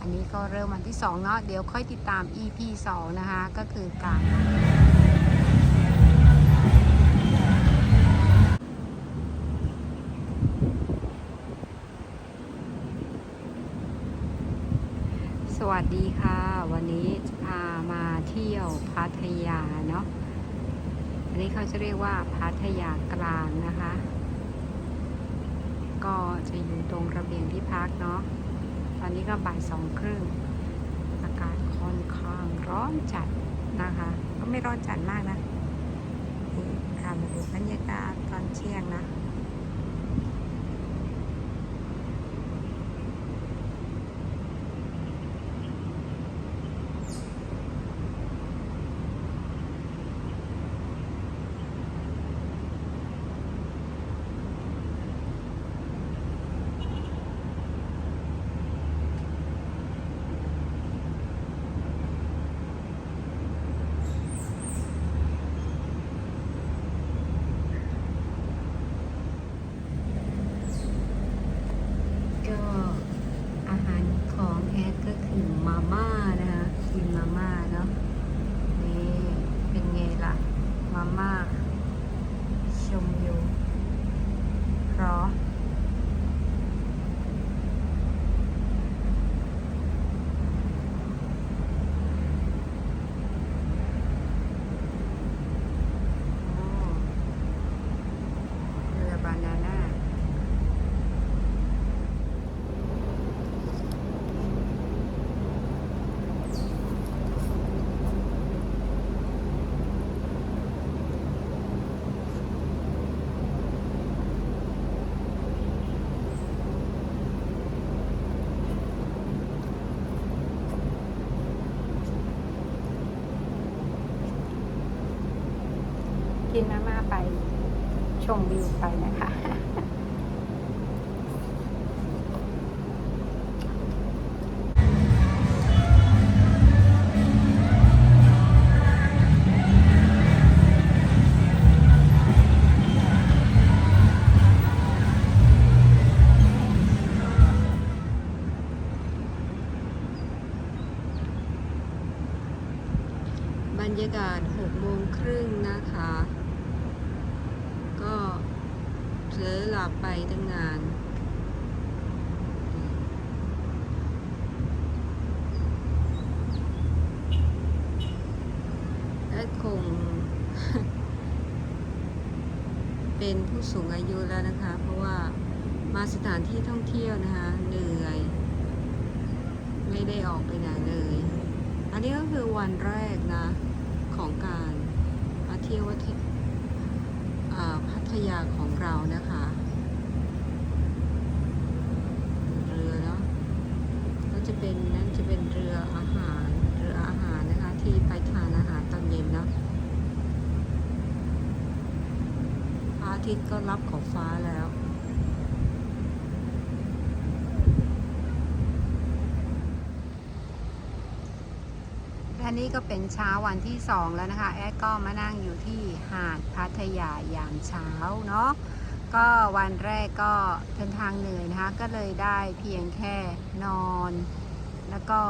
อันนี้ก็เริ่มวันที่ 2 เนาะเดี๋ยวค่อยติดตาม EP 2 นะคะ ก็คือการสวัสดีค่ะ วันนี้จะพามาเที่ยวพัทยาเนาะอันนี้เขาจะเรียกว่าพัทยากลางนะคะ ก็จะอยู่ตรงระเบียงที่พักเนาะ อนนี้ก็บ่ายสองครึ่งอากาศค่อนข้างร้อนจัดนะคะ ก็ไม่ร้อนจัดมากนะนี่ค่ะมาดูบรรยากาศตอนเที่ยงนะ ก็อาหารของแอดก็คือมาม่านะคะกินมาม่าเนาะนี่เป็นไงล่ะ มาม่าชมวิว เพราะโอ้เรือบานาน่า กินมาม่าไป ชมวิวไปนะคะบรรยากาศ6โมงครึ่งนะคะ ก็เผลอหลับไปตั้งนานและคง เป็นผู้สูงอายุแล้วนะคะ เพราะว่ามาสถานที่ท่องเที่ยวนะคะ เหนื่อย ไม่ได้ออกไปไหนเลย อันนี้ก็คือวันแรกนะ ของการมาเที่ยววัดอ่าพัท ยาของเรานะคะ เรือเนาะก็จะเป็นนั่นจะเป็นเรืออาหารเรืออาหารนะคะที่ไปทานอาหารตอนเย็นเนาะพระอาทิตย์ก็รับขอบฟ้าแล้ว และนี่ก็เป็นเช้าวันที่สองแล้วนะคะแอดก็มานั่งอยู่ที่หาดพัทยายามเช้าเนาะก็วันแรกก็เดินทางเหนื่อยนะคะก็เลยได้เพียงแค่นอน แล้วก็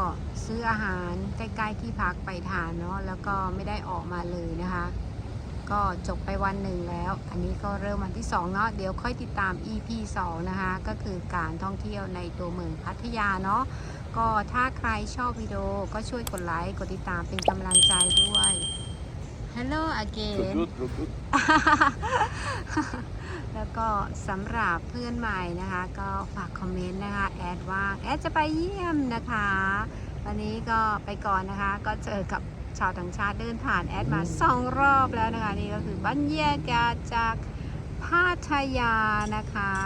ซื้ออาหารใกล้ๆที่พักไปทานเนาะแล้วก็ไม่ได้ออกมาเลยนะคะ ก็จบไปวันหนึ่งแล้ว อันนี้ก็เริ่มวันที่2เนาะเดี๋ยวค่อยติดตาม EP 2 นะคะ ก็คือการท่องเที่ยวในตัวเมืองพัทยาเนาะ ก็ถ้าใครชอบวิดีโอก็ช่วยกดไลค์ กดติดตามเป็นกำลังใจด้วย Hello again Good, good, good. แล้วก็สำหรับเพื่อนใหม่นะคะ ก็ฝากคอมเมนต์นะคะ แอดว่าง แอดจะไปเยี่ยมนะคะ วันนี้ก็ไปก่อนนะคะ ก็เจอกับชาวต่างชาติเดินผ่านแอดมาสองรอบแล้วนะคะ นี่ก็คือบรรยากาศจากพัทยานะคะเมือง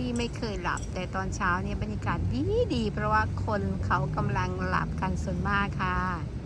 ที่ไม่เคยหลับ แต่ตอนเช้าเนี่ยบรรยากาศดีดีเพราะว่าคนเขากำลังหลับกันส่วนมากค่ะ